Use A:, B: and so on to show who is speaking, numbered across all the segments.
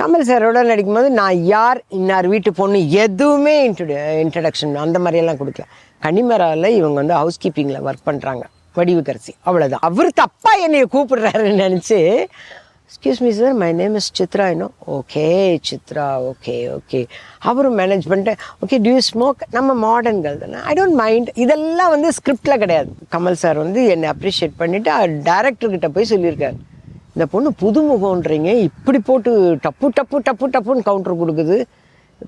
A: கமல் சாரோட நடிக்கும்போது நான் யார்? இன்னார் வீட்டு பொண்ணு எதுவுமே இன்ட்ரடு இன்ட்ரடக்ஷன் அந்த மாதிரியெல்லாம் கொடுக்கல. கன்னிமராவில் இவங்க வந்து ஹவுஸ் கீப்பிங்கில் ஒர்க் பண்ணுறாங்க வடிவுக்கரசி. அவ்வளோதான் அவர் தப்பாக என்னையை கூப்பிடுறாருன்னு நினச்சி excuse me sir my name is Chitra இன்னும் ஓகே சித்ரா ஓகே ஓகே அவரும் மேனேஜ் பண்ணிட்டு ஓகே டியூ ஸ்மோக் நம்ம மாடர்ன்கள் தானே. ஐ டோன்ட் மைண்ட் இதெல்லாம் வந்து ஸ்கிரிப்டில் கிடையாது. கமல் சார் வந்து என்னை அப்ரிஷியேட் பண்ணிவிட்டு டேரக்டர்கிட்ட போய் சொல்லியிருக்காரு. இந்த பொண்ணு புதுமுகன்றீங்க இப்படி போட்டு டப்பு டப்பு டப்பு டப்புன்னு கவுண்டர் கொடுக்குது.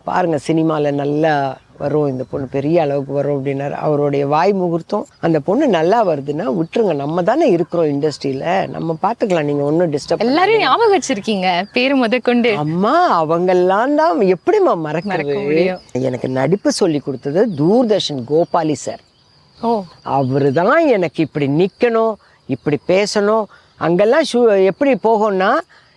A: பாருங்க சினிமாவில் நல்லா வரும் இந்த பொண்ணு பெரிய அளவுக்கு வரும் அப்படின்னாரு. அவருடைய வாய் முகூர்த்தம் அந்த பொண்ணு நல்லா வருதுன்னா விட்டுருங்க நம்ம தானே இருக்கிறோம் இண்டஸ்ட்ரியில் நம்ம பார்த்துக்கலாம் நீங்கள் ஒன்றும் டிஸ்டர்ப்
B: எல்லாரையும் ஞாபகம் வச்சிருக்கீங்க பேரு முதற்கொண்டு.
A: அம்மா அவங்கெல்லாம் தான் எப்படிம்மா மறக்கிறது. எனக்கு நடிப்பு சொல்லி கொடுத்தது தூர்தர்ஷன் கோபாலி சார்.
B: ஓ.
A: அவர் தான் எனக்கு இப்படி நிற்கணும் இப்படி பேசணும் அங்கெல்லாம் ஷூ எப்படி போகும்னா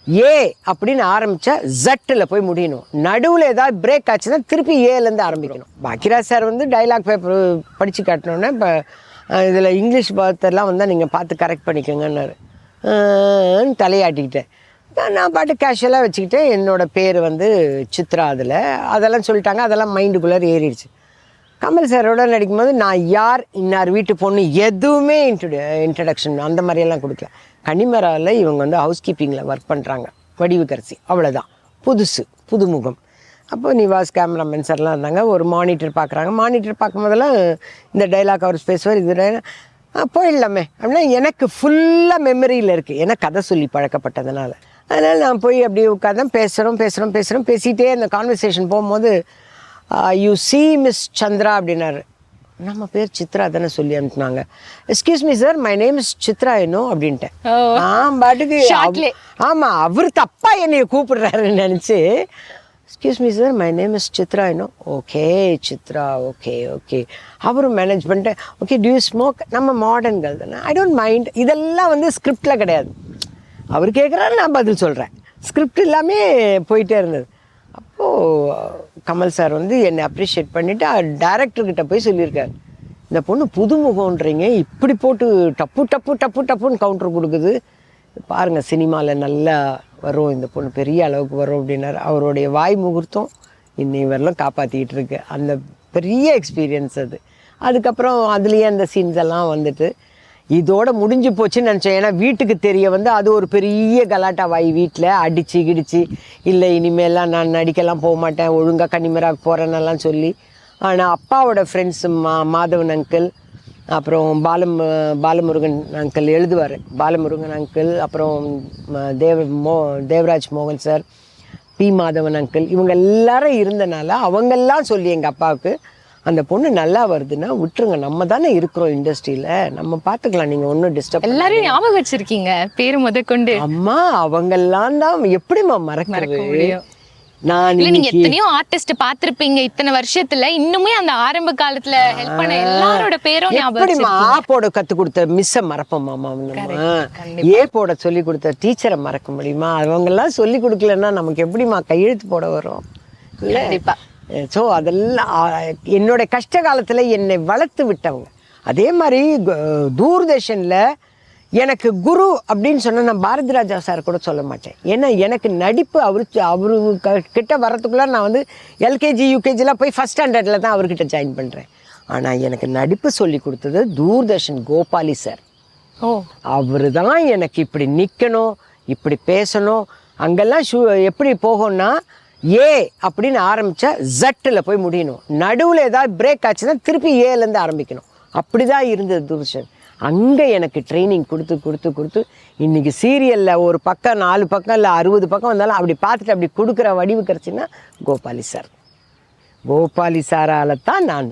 A: ஏ அப்படின்னு ஆரம்பித்தா ஜட்டில் போய் முடியணும். நடுவில் ஏதாவது பிரேக் ஆச்சுன்னா திருப்பி ஏலேருந்து ஆரம்பிக்கணும். பாக்கிராஜ் சார் வந்து டைலாக் பேப்பர் படித்து காட்டினோன்னே இப்போ இதில் இங்கிலீஷ் பார்த்தெல்லாம் வந்தால் நீங்கள் பார்த்து கரெக்ட் பண்ணிக்கோங்கன்னாரு. தலையாட்டிக்கிட்டேன். நான் நான் பாட்டு கேஷுவலாக வச்சுக்கிட்டேன். என்னோட பேர் வந்து சித்ரா அதில். அதெல்லாம் சொல்லிட்டாங்க. அதெல்லாம் மைண்டுக்குள்ளே ஏறிடுச்சு. கமல் சாரோட நடிக்கும்போது நான் யார் இன்னார் வீட்டு பொண்ணு எதுவுமே இன்ட்ரடு இன்ட்ரடக்ஷன் அந்த மாதிரியெல்லாம் கொடுக்கல. கனிமராவில் இவங்க வந்து ஹவுஸ் கீப்பிங்கில் ஒர்க் பண்ணுறாங்க வடிவுக்கரசி அவ்வளோதான் புதுசு புதுமுகம். அப்போ நிவாஸ் கேமராமேன் சார்லாம் இருந்தாங்க. ஒரு மானிட்டர் பார்க்குறாங்க மானிட்டர் பார்க்கும்போதெல்லாம் இந்த டைலாக் அவர் பேசுவார் இது போயிடலாமே. அப்படின்னா எனக்கு ஃபுல்லாக மெமரியில் இருக்குது ஏன்னா கதை சொல்லி பழக்கப்பட்டதுனால. அதனால் நான் போய் அப்படியே உட்காந்து பேசுகிறோம் பேசுகிறோம் பேசுகிறோம் பேசிகிட்டே அந்த கான்வர்சேஷன் போகும்போது யூ சி மிஸ் சந்திரா அப்படின்னாரு. நம்ம பேர் சித்ரா தானே சொல்லி அனுப்புனாங்க. Excuse me sir my name is Chitra இன்னும் அப்படின்ட்டேன். நான் பாட்டுக்கு. ஆமாம் அவர் தப்பா என்னைய கூப்பிடுறாருன்னு நினச்சி excuse me sir my name is Chitra இன்னும் ஓகே சித்ரா ஓகே ஓகே அவரும் மேனேஜ் பண்ணிட்டு ஓகே டியூ ஸ்மோக் நம்ம மாடர்ன்கள் தானே. ஐ டோன்ட் மைண்ட் இதெல்லாம் வந்து ஸ்கிரிப்டில் கிடையாது. அவர் கேட்குறாரு நான் பதில் சொல்கிறேன் ஸ்கிரிப்ட் எல்லாமே போயிட்டே இருந்தது. அப்போது கமல் சார் வந்து என்னை அப்ரிஷியேட் பண்ணிவிட்டு டேரக்டர்கிட்ட போய் சொல்லியிருக்காரு. இந்த பொண்ணு புதுமுகன்றீங்க இப்படி போட்டு டப்பு டப்பு டப்பு டப்புன்னு கவுண்டர் கொடுக்குது. பாருங்கள் சினிமாவில் நல்லா வரும் இந்த பொண்ணு பெரிய அளவுக்கு வரும் அப்படின்னாரு. அவருடைய வாய் முகூர்த்தம் இன்னை வரலாம் காப்பாற்றிக்கிட்டு இருக்கு. அந்த பெரிய எக்ஸ்பீரியன்ஸ் அது. அதுக்கப்புறம் அதுலேயே அந்த சீன்ஸ் எல்லாம் வந்துட்டு இதோட முடிஞ்சு போச்சுன்னு நினச்சேன். ஏன்னா வீட்டுக்கு தெரிய வந்து அது ஒரு பெரிய கலாட்டாவாய் வீட்டில் அடித்து கிடிச்சு இல்லை இனிமேலாம் நான் நடிக்கலாம் போக மாட்டேன் ஒழுங்காக கன்னிமராக போகிறேன்னெல்லாம் சொல்லி. ஆனால் அப்பாவோட ஃப்ரெண்ட்ஸ் மா மாதவன் அங்கிள் அப்புறம் பாலம் பாலமுருகன் அங்கிள் எழுதுவார். பாலமுருகன் அங்கிள் அப்புறம் தேவ மோ தேவராஜ் மோகன் சார் பி மாதவன் அங்கிள் இவங்க எல்லாரும் இருந்தனால அவங்கெல்லாம் சொல்லி எங்கள் அப்பாவுக்கு அந்த பொண்ணு நல்லா வருதுன்னா விட்டுருங்க. நம்ம தானே இருக்கிறோம் இண்டஸ்ட்ரியில் நம்ம பார்த்துக்கலாம் நீங்கள் ஒன்றும் டிஸ்டர்ப்
B: எல்லாரையும் ஞாபகம் வச்சிருக்கீங்க. பேரு முதற்கொண்டு.
A: அம்மா அவங்கெல்லாம் தான் எப்படிம்மா மறக்கிறது. நான்
B: நீங்க எத்தனையோ ஆர்டிஸ்ட் பாத்திருப்பீங்க இத்தனை வருஷத்துல இன்னுமே அந்த ஆரம்ப காலத்துல ஹெல்ப் பண்ண எல்லாரோட பேரும் ஞாபகம்.
A: ஆ போட கத்து கொடுத்த மிஸ்ஸை மறப்போமாமா நம்ம? ஏ போட சொல்லி கொடுத்த டீச்சரை மறக்க முடியுமா? அவங்க எல்லாம் சொல்லி கொடுக்கலன்னா நமக்கு எப்படிம்மா கையெழுத்து போட வரும்?
B: கண்டிப்பா.
A: ஸோ அதெல்லாம் ஆ, என்னோட கஷ்ட காலத்துல என்னை வளர்த்து விட்டவங்க. அதே மாதிரி தூர்தர்ஷன்ல எனக்கு குரு அப்படின்னு சொன்னா நான் பாரதி ராஜா சார் கூட சொல்ல மாட்டேன். ஏன்னா எனக்கு நடிப்பு அவரு அவரு க- கிட்ட வர்றதுக்குள்ள நான் வந்து எல்கேஜி யூகேஜிலாம் போய் ஃபஸ்ட் ஸ்டாண்டர்டில் தான் அவர்கிட்ட ஜாயின் பண்ணுறேன் ஆனால் எனக்கு நடிப்பு சொல்லி கொடுத்தது தூர்தர்ஷன் கோபாலி சார்.
B: ஓ.
A: அவர் தான் எனக்கு இப்படி நிற்கணும் இப்படி பேசணும் அங்கெல்லாம் ஷூ எப்படி போகும்னா ஏ அப்படின்னு ஆரம்பித்தா ஜட்டில் போய் முடியணும். நடுவில் ஏதாவது பிரேக் ஆச்சுன்னா திருப்பி ஏலேருந்து ஆரம்பிக்கணும். அப்படி தான் இருந்தது தூர்தர்ஷன். அங்கே எனக்கு ட்ரைனிங் கொடுத்து கொடுத்து கொடுத்து இன்றைக்கி சீரியலில் ஒரு பக்கம் நாலு பக்கம் இல்லை அறுபது பக்கம் வந்தாலும் அப்படி பார்த்துட்டு அப்படி கொடுக்குற வடிவு கிடச்சின்னா கோபாலி சார் கோபாலி சாரால தான் நான்.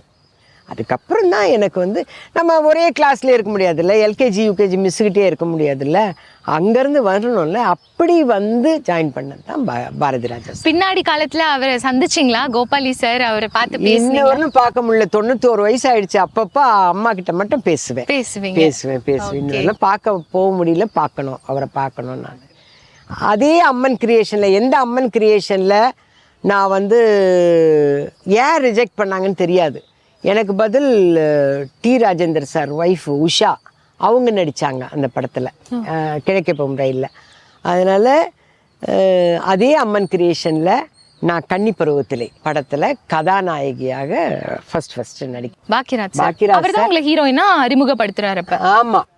A: அதுக்கப்புறம் தான் எனக்கு வந்து நம்ம ஒரே கிளாஸ்ல இருக்க முடியாதுல்ல எல்கேஜி யூகேஜி மிஸ்ஸுக்கிட்டே இருக்க முடியாதுல்ல. அங்கேருந்து வரணும்ல அப்படி வந்து ஜாயின் பண்ணது தான் பா பாரதி ராஜா
B: பின்னாடி காலத்துல அவரை சந்திச்சீங்களா? கோபாலி சார் அவரை பார்த்து
A: இன்ன
B: பேசுனீங்க
A: வரலும் பார்க்க முடியல. தொண்ணூத்தோரு வயசு ஆயிடுச்சு அப்பப்போ அம்மா கிட்ட மட்டும் பேசுவேன்.
B: பேசுவீங்க.
A: பேசுவேன் பேசுவேன். இன்னும் பார்க்க போக முடியல பார்க்கணும். அவரை பார்க்கணும் நான். அதே அம்மன் கிரியேஷனில் எந்த அம்மன் கிரியேஷனில் நான் வந்து ஏன் ரிஜெக்ட் பண்ணாங்கன்னு தெரியாது. எனக்கு பதில் T. Rajendar sir wife Usha. அவங்க நடித்தாங்க அந்த படத்தில். கிழக்கே போகும் ரயிலில். அதனால் அதே அம்மன் கிரியேஷனில் நான் கன்னி பருவத்திலே படத்தில் கதாநாயகியாக ஃபர்ஸ்ட் ஃபர்ஸ்ட் நடி
B: பாக்கியராஜ்
A: பாக்கியராஜ்
B: அவர் தான் உங்களை ஹீரோயினா அறிமுகப்படுத்துறாரு அப்ப.
A: ஆமாம்